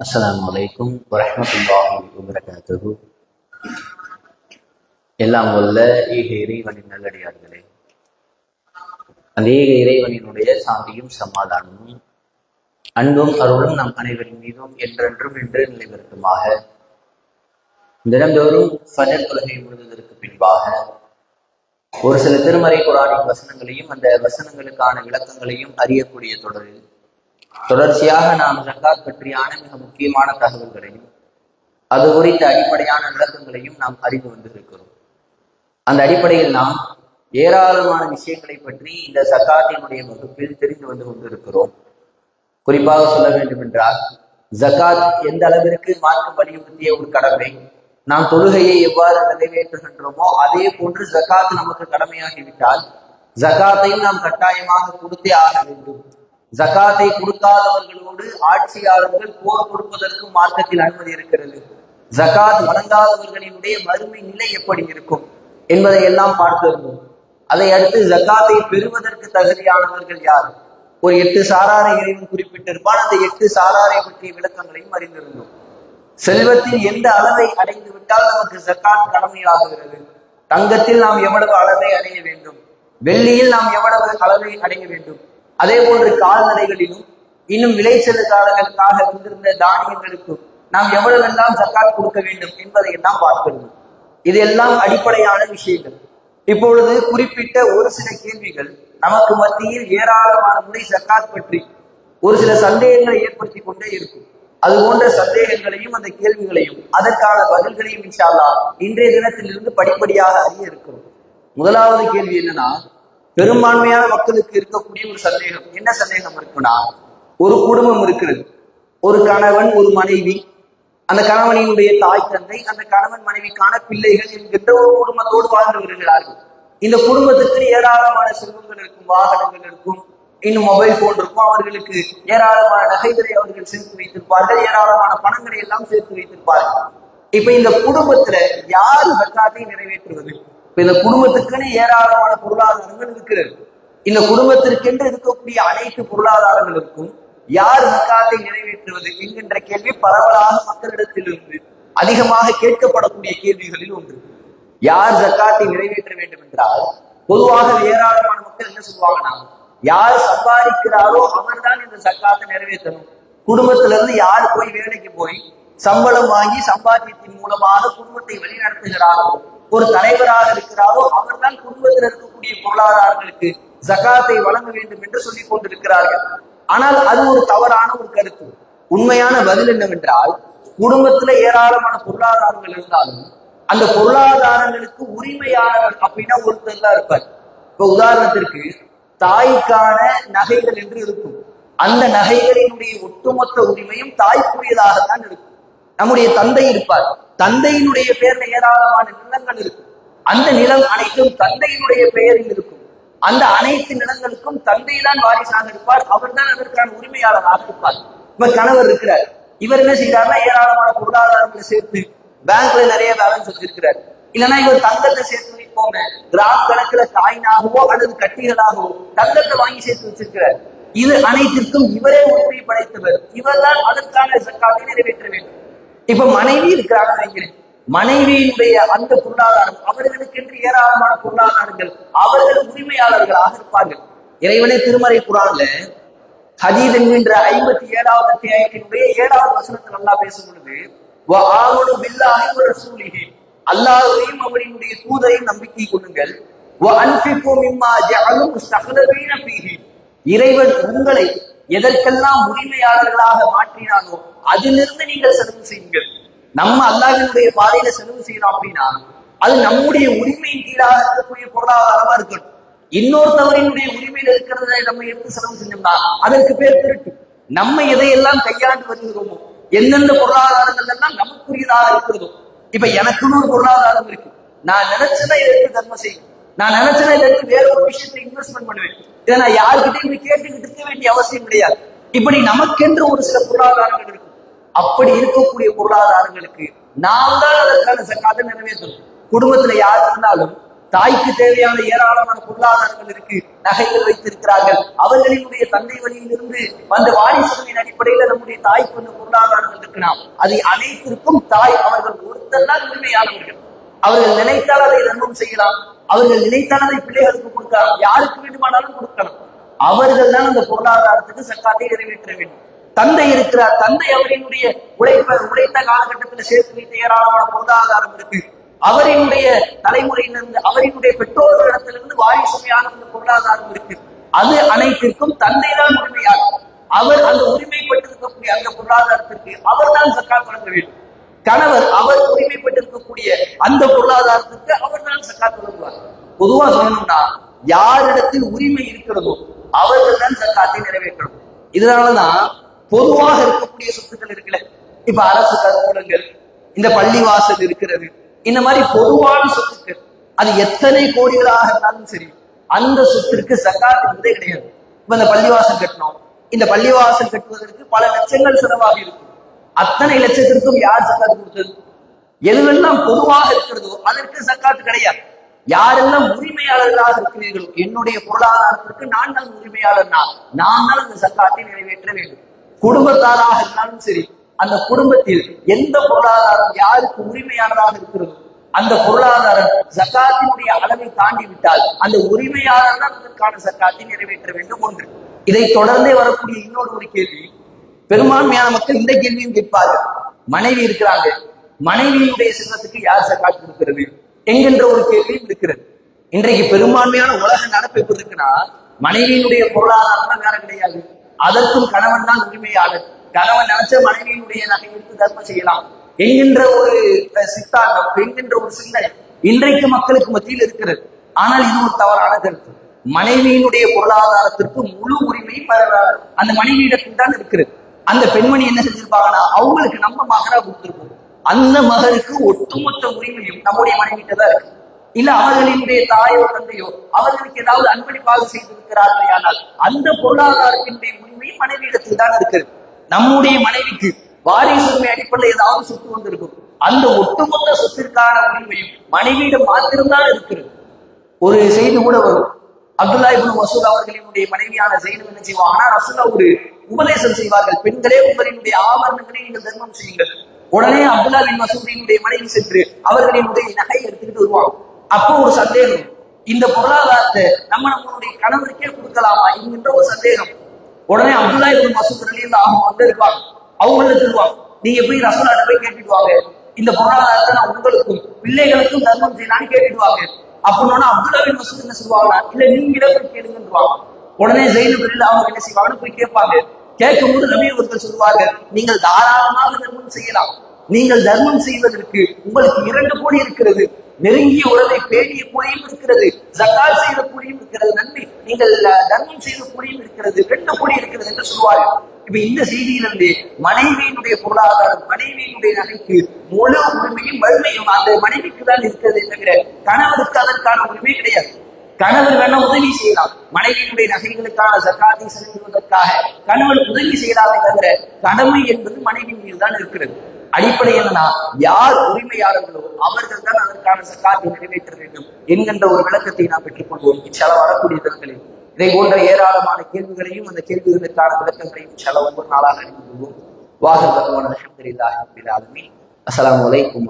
அஸ்லாம் அலைக்கும் வபரகாத்துஹு எல்லாம் உள்ள ஏக இறைவனின் நல்லடியார்களே. அந்த ஏக இறைவனினுடைய சாந்தியும் சமாதானமும் அன்பும் அருளும் நம் அனைவரின் மீதும் என்றென்றும் என்று நிலைநிறுத்துமாக தினந்தோறும் ஃபஜர் தொழுகை முடிந்ததற்கு பின்பாக ஒரு சில திருமறை குரானின் வசனங்களையும் அந்த வசனங்களுக்கான விளக்கங்களையும் அறியக்கூடிய தொடரில் தொடர்ச்சியாக நாம் ஜக்காத் பற்றியான மிக முக்கியமான தகவல்களையும் அது குறித்த அடிப்படையான விளக்கங்களையும் நாம் அறிந்து வந்திருக்கிறோம். அந்த அடிப்படையில் நாம் ஏராளமான விஷயங்களை பற்றி இந்த ஜக்காத்தினுடைய வகுப்பில் தெரிந்து வந்து கொண்டிருக்கிறோம். குறிப்பாக சொல்ல வேண்டும் என்றால் ஜக்காத் எந்த அளவிற்கு மார்க்கம் வலியுறுத்திய ஒரு கடமை நாம் தொழுகையை எவ்வாறு நிறைவேற்றுகின்றோமோ அதே போன்று ஜக்காத் நமக்கு கடமையாகிவிட்டால் ஜக்காத்தையும் நாம் கட்டாயமாக கொடுத்தே ஆக வேண்டும். ஜகாத்தை கொடுக்காதவர்களோடு ஆட்சியாளர்கள் போர் கொடுப்பதற்கு மார்க்கத்தில் அனுமதி இருக்கிறது. ஜகாத் வழங்காதவர்களினுடைய மறுமை நிலை எப்படி இருக்கும் என்பதை எல்லாம் பார்த்திருந்தோம் அதை அடுத்து ஜக்காத்தை பெறுவதற்கு தகுதியானவர்கள் யார்? ஒரு எட்டு சாராரை இறைவன் குறிப்பிட்டிருப்பான். அந்த எட்டு சாராரை பற்றிய விளக்கங்களையும் அறிந்திருந்தோம். செல்வத்தில் எந்த அளவை அடைந்து விட்டால் நமக்கு ஜக்காத் கடமையாகிறது? தங்கத்தில் நாம் எவ்வளவு அளவை அடைய வேண்டும்? வெள்ளியில் நாம் எவ்வளவு அளவை அடைய வேண்டும்? அதே போன்று கால்நடைகளிலும் இன்னும் விளைச்சலுக்காரர்களுக்காக வந்திருந்த தானியங்களுக்கும் நாம் எவ்வளவெல்லாம் சக்காத் கொடுக்க வேண்டும் என்பதை எல்லாம் பார்க்கிறோம் இதெல்லாம் அடிப்படையான விஷயங்கள். இப்பொழுது குறிப்பிட்ட ஒரு சில கேள்விகள் நமக்கு மத்தியில் ஏராளமான முறை சக்காத் பற்றி ஒரு சில சந்தேகங்களை ஏற்படுத்தி கொண்டே இருக்கும். அது போன்ற சந்தேகங்களையும் அந்த கேள்விகளையும் அதற்கான பதில்களையும் இன்ஷால்லா இன்றைய தினத்திலிருந்து படிப்படியாக அறிய இருக்கிறோம். முதலாவது கேள்வி என்னன்னா பெரும்பான்மையான மக்களுக்கு இருக்கக்கூடிய ஒரு சந்தேகம். என்ன சந்தேகம் இருக்குன்னா ஒரு குடும்பம் இருக்கிறது. ஒரு கணவன் ஒரு மனைவி. அந்த கணவனினுடைய தாய் தந்தை அந்த கணவன் மனைவிக்கான பிள்ளைகள் என்கின்ற ஒரு குடும்பத்தோடு வாழ்ந்து வருகிறார்கள். இந்த குடும்பத்துக்கு ஏராளமான செல்வங்கள் இருக்கும் வாகனங்கள் இருக்கும் இன்னும் மொபைல் போன் இருக்கும். அவர்களுக்கு ஏராளமான நகைகளை அவர்கள் சேர்த்து வைத்திருப்பார்கள். ஏராளமான பணங்களை எல்லாம் சேர்த்து வைத்திருப்பார்கள். இப்ப இந்த குடும்பத்துல யாரு ஜக்காத்தை நிறைவேற்றுவது? இந்த குடும்பத்துக்குன்னு ஏராளமான பொருளாதாரங்கள் இருக்கிறது. இந்த குடும்பத்திற்கென்று இருக்கக்கூடிய அனைத்து பொருளாதாரங்களுக்கும் யார் ஜக்காத்தை நிறைவேற்றுவது என்கின்ற கேள்வி பரவலாக மக்களிடத்திலிருந்து அதிகமாக கேட்கப்படக்கூடிய கேள்விகளில் ஒன்று. யார் ஜக்காத்தை நிறைவேற்ற வேண்டும் என்றால் பொதுவாக ஏராளமான மக்கள் என்ன சொல்லுவாங்கன்னா யார் சம்பாதிக்கிறாரோ அவர்தான் இந்த சக்காத்தை நிறைவேற்றணும். குடும்பத்துல இருந்து யார் போய் வேலைக்கு போய் சம்பளம் வாங்கி சம்பாத்தியத்தின் மூலமாக குடும்பத்தை வழிநடத்துகிறாரோ ஒரு தலைவராக இருக்கிறாரோ அவர்தான் குடும்பத்தில் இருக்கக்கூடிய பொருளாதாரங்களுக்கு ஜகாத்தை வழங்க வேண்டும் என்று சொல்லிக் கொண்டிருக்கிறார்கள். ஆனால் அது ஒரு தவறான ஒரு கருத்து. உண்மையான பதில் என்னவென்றால் குடும்பத்துல ஏராளமான பொருளாதாரங்கள் இருந்தாலும் அந்த பொருளாதாரங்களுக்கு உரிமையானவர் அப்படின்னா ஒருத்தர் தான் இருப்பார். இப்ப உதாரணத்திற்கு தாய்க்கான நகைகள் என்று இருக்கும். அந்த நகைகளினுடைய ஒட்டுமொத்த உரிமையும் தாய்க்குரியதாகத்தான் இருக்கும். நம்முடைய தந்தை இருப்பார். தந்தையினுடைய பெயர்ல ஏராளமான நிலங்கள் இருக்கும். அந்த நிலம் அனைத்தும் தந்தையினுடைய பெயரில் இருக்கும். அந்த அனைத்து நிலங்களுக்கும் தந்தை தான் வாரிசாக இருப்பார். அவர் தான் அதற்கான உரிமையாளராக இருப்பார். இவர் கணவர் இருக்கிறார். இவர் என்ன செய்யறாருன்னா ஏராளமான பொருளாதாரங்களை சேர்த்து பேங்க்ல நிறைய பேலன்ஸ் வச்சிருக்கிறார். இல்லைன்னா இவர் தங்கத்தை சேர்த்து வைப்போம். கிராம் கணக்குல காயினாகவோ அல்லது கட்டிகளாகவோ தங்கத்தை வாங்கி சேர்த்து வச்சிருக்கிறார். இது அனைத்திற்கும் இவரே உரிமை படைத்தவர். இவர்தான் அதற்கான சக்காவை நிறைவேற்ற வேண்டும். இப்ப மனைவி இருக்கிறாங்க நினைக்கிறேன். மனைவியினுடைய அந்த பொருளாதாரம் அவர்களுக்கென்று ஏராளமான பொருளாதாரங்கள் அவர்கள் உரிமையாளர்களாக இருப்பார்கள். இறைவனே திருமறை குரான்ல ஹதீத் என்கின்ற ஐம்பத்தி ஏழாவது அத்தியாயத்தினுடைய ஏழாவது வசனத்தை நல்லா பேசும் பொழுது ஆவணு அவரினுடைய தூதரையும் நம்பிக்கை கொள்ளுங்கள். இறைவன் உங்களை எதற்கெல்லாம் உரிமையாளர்களாக மாற்றினானோ அதிலிருந்து நீங்கள் செலவு செய்யுங்கள். நம்ம அல்லாஹினுடைய பாதையில செலவு செய்யணும் அப்படின்னா அது நம்முடைய உரிமையின் கீழாக இருக்கக்கூடிய பொருளாதாரமா இருக்கட்டும். இன்னொருத்தவரினுடைய உரிமையில இருக்கிறத நம்ம எடுத்து செலவு செஞ்சோம்னா அதற்கு பேர் திருட்டு. நம்ம எதையெல்லாம் கையாண்டு வருகிறோமோ எந்தெந்த பொருளாதாரங்கள் எல்லாம் நமக்குரியதாக இருக்கிறதோ இப்ப எனக்குன்னு ஒரு பொருளாதாரம் இருக்கு. நான் நினைச்சதை எடுத்து தர்மம் செய்யும் நான் நினைச்சதை எடுத்து வேற ஒரு விஷயத்தை இன்வெஸ்ட்மெண்ட் பண்ணுவேன். இதை நான் யாருக்கிட்டையும் போய் கேட்டுக்கிட்டு இருக்க வேண்டிய அவசியம் கிடையாது. இப்படி நமக்கென்று ஒரு சில பொருளாதாரங்கள் இருக்கும். அப்படி இருக்கக்கூடிய பொருளாதாரங்களுக்கு நாம் தான் அதற்கான சக்காத்தை நிறைவேற்றணும் குடும்பத்துல யார் இருந்தாலும் தாய்க்கு தேவையான ஏராளமான பொருளாதாரங்கள் இருக்கு. நகைகள் வைத்திருக்கிறார்கள். அவர்களினுடைய தந்தை வழியிலிருந்து வந்த வாரிசுகளின் அடிப்படையில நம்முடைய தாய்க்கு வந்த பொருளாதாரங்கள் இருக்கலாம் அதை அனைத்திற்கும் தாய் அவர்கள் ஒருத்தர் தான் உண்மையானவர்கள் அவர்கள் நினைத்தால் அதை தர்மம் செய்யலாம். அவர்கள் நினைத்தால் அதை பிள்ளைகளுக்கு கொடுக்கலாம். யாருக்கு வேண்டுமானாலும் கொடுக்கலாம். அவர்கள் தான் அந்த பொருளாதாரத்துக்கு சக்காத்தை நிறைவேற்ற வேண்டும். தந்தை இருக்கிறார். தந்தை அவரினுடைய உழைப்ப உழைத்த காலகட்டத்தில் சேர்த்து வைத்த ஏராளமான பொருளாதாரம் இருக்கு. அவரினுடைய தலைமுறையிலிருந்து அவரினுடைய பெற்றோர்களிடத்திலிருந்து வாரிசுமையான அந்த பொருளாதாரம் இருக்கு. அது அனைத்திற்கும் தந்தை தான் உரிமையாகும் அவர் அந்த உரிமைப்பட்டிருக்கக்கூடிய அந்த பொருளாதாரத்திற்கு அவர் தான் சக்கா தொடங்க வேண்டும். கணவர் அவர் உரிமைப்பட்டிருக்கக்கூடிய அந்த பொருளாதாரத்துக்கு அவர் தான் சக்காத்து வழங்குவார். பொதுவா சொல்லணும்னா யாரிடத்தில் உரிமை இருக்கிறதோ அவர்கள் தான் சக்காத்தை நிறைவேற்றணும். இதனாலதான் பொதுவாக இருக்கக்கூடிய சொத்துக்கள் இருக்குல்ல. இப்ப அரசு கருவூலங்கள் இந்த பள்ளிவாசல் இருக்கிறது இந்த மாதிரி பொதுவான சொத்துக்கள் அது எத்தனை கோடிகளாக இருந்தாலும் சரி அந்த சொத்திற்கு சக்காத் என்பதே கிடையாது. இப்ப இந்த பள்ளிவாசல் கட்டணும் இந்த பள்ளிவாசல் கட்டுவதற்கு பல லட்சங்கள் செலவாகி இருக்கும் அத்தனை லட்சத்திற்கும் யார் சக்காத்து கொடுத்தது? எதுவெல்லாம் பொதுவாக இருக்கிறதோ அதற்கு சக்காத்து கிடையாது. யாரெல்லாம் உரிமையாளர்களாக இருக்கிறீர்கள்? என்னுடைய பொருளாதாரத்திற்கு நாங்கள் உரிமையாளர் நான். தான் அந்த சக்காத்தை நிறைவேற்ற வேண்டும். குடும்பத்தாராக இருந்தாலும் சரி அந்த குடும்பத்தில் எந்த பொருளாதாரம் யாருக்கு உரிமையானதாக இருக்கிறதோ அந்த பொருளாதாரம் சக்காத்தினுடைய அளவை தாண்டி விட்டால் அந்த உரிமையாளர் தான் அதற்கான சக்காத்தை நிறைவேற்ற வேண்டும் ஒன்று. இதை தொடர்ந்தே வரக்கூடிய இன்னொரு ஒரு கேள்வி பெரும்பான்மையான மக்கள் இந்த கேள்வியும் கேட்பார்கள். மனைவி இருக்கிறாங்க. மனைவியினுடைய செல்வத்துக்கு யார் சக்காத் கொடுக்கிறது? என்கின்ற ஒரு கேள்வியும் இருக்கிறது. இன்றைக்கு பெரும்பான்மையான உலக நடப்பு எப்படி இருக்குன்னா மனைவியினுடைய பொருளாதாரம் வேற கிடையாது. அதற்கும் கணவன் தான் உரிமையாளர். கணவன் நினைச்ச மனைவியினுடைய நகை எடுத்து தர்மம் செய்யலாம் என்கின்ற ஒரு சித்தாந்தம் என்கின்ற ஒரு சிந்தனை இன்றைக்கு மக்களுக்கு மத்தியில் இருக்கிறது. ஆனால் இது ஒரு தவறான கருத்து. மனைவியினுடைய பொருளாதாரத்திற்கு முழு உரிமை அந்த மனைவியிடத்தில் தான் இருக்கிறது. அந்த பெண்மணி என்ன செஞ்சிருப்பாங்கன்னா அவங்களுக்கு நம்ம மகரா கொடுத்துருப்போம். அந்த மகனுக்கு ஒட்டுமொத்த உரிமையும் நம்முடைய மனைவிட்ட தான் இருக்கு. இல்ல அவர்களினுடைய தாயோ தந்தையோ அவர்களுக்கு ஏதாவது அன்பளிப்பாக செய்திருக்கிறார்களே ஆனால் அந்த பொருளாதாரத்தினுடைய உரிமை மனைவியிடத்தில் தான் இருக்கிறது நம்முடைய மனைவிக்கு வாரிசுரிமை அடிப்படையில் ஏதாவது சொத்து வந்திருக்கும். அந்த ஒட்டுமொத்த சொத்திற்கான உரிமையும் மனைவியிடம் மாத்திரம்தான் இருக்கிறது ஒரு செய்தி கூட வரும். அப்துல்லா இப்னு மசூத் அவர்களினுடைய மனைவியான ஜெயினம் என்ன செய்வாங்கன்னா ரசூலா ஒரு உபதேசம் செய்வார்கள். பெண்களே உங்களினுடைய ஆபரணங்களை நீங்கள் தர்மம் செய்யுங்கள். உடனே அப்துல்லா பின் மசூதியினுடைய மனைவி சென்று அவர்களினுடைய நகை எடுத்துக்கிட்டு வருவாங்க அப்போ ஒரு சந்தேகம். இந்த பொருளாதாரத்தை நம்ம நம்மளுடைய கணவருக்கே கொடுக்கலாமா என்கின்ற ஒரு சந்தேகம். உடனே அப்துல்லா இப்னு மசூத் ரலியல்லாஹு அவங்க வந்து இருப்பாங்க. அவங்கள சொல்லுவாங்க நீங்க போய் ரசோலாட்ட போய் கேட்டுட்டு வாங்க. இந்த பொருளாதாரத்தை நான் உங்களுக்கும் பிள்ளைகளுக்கும் தர்மம் செய்யலாம்னு கேட்டுட்டு வாங்க. அப்படின்னா அப்துல்லா பின் மசூத் என்ன சொல்லுவாங்களா இல்ல நீங்களே போய் கேளுங்கன்றுவாங்க உடனே ஜெயினு பிரில் அவங்க என்ன செய்வாங்கன்னு போய் கேட்பாங்க. கேட்கும் போது நபி ஒருத்தர் சொல்லுவாங்க நீங்கள் தாராளமாக தர்மம் செய்யலாம். நீங்கள் தர்மம் செய்வதற்கு உங்களுக்கு இரண்டு கோடி இருக்கிறது. நெருங்கிய உறவை பேணிய கூலியும் இருக்கிறது. ஜக்கால் செய்த கூலியும் இருக்கிறது. நன்மை நீங்கள் தர்மம் செய்த கூலியும் இருக்கிறது. ரெண்டு கோடி இருக்கிறது என்று சொல்வார்கள் இப்ப இந்த செய்தியிலிருந்து மனைவியினுடைய பொருளாதாரம் மனைவியினுடைய நகைக்கு முழு உரிமையும் வலிமையும் அந்த மனைவிக்கு தான் இருக்கிறது தவிர கணவருக்கு அதற்கான உரிமை கிடையாது. கணவர் வேணா உதவி செய்யலாம். மனைவியினுடைய நகைகளுக்கான சக்காத்தை செலுத்துவதற்காக கணவன் உதவி செய்யலாமே தவிர கடமை என்பது மனைவி மீது தான் இருக்கிறது. அடிப்படை என்னன்னா யார் உரிமையாளர்களோ அவர்கள் தான் அதற்கான சக்காத்தை நிறைவேற்ற வேண்டும் என்கின்ற ஒரு விளக்கத்தை நாம் பெற்றுக்கொள்வோம் இச்சல வரக்கூடிய தினங்களில். இதை போன்ற ஏராளமான கேள்விகளையும் அந்த கேள்விகளுக்கான விளக்கங்களையும் செல ஒவ்வொரு நாளாக அறிந்து கொள்வோம். வாகர் பகவான் அலமதுல்லாஹி ரபில் ஆலமீன். அஸ்ஸலாமு அலைக்கும்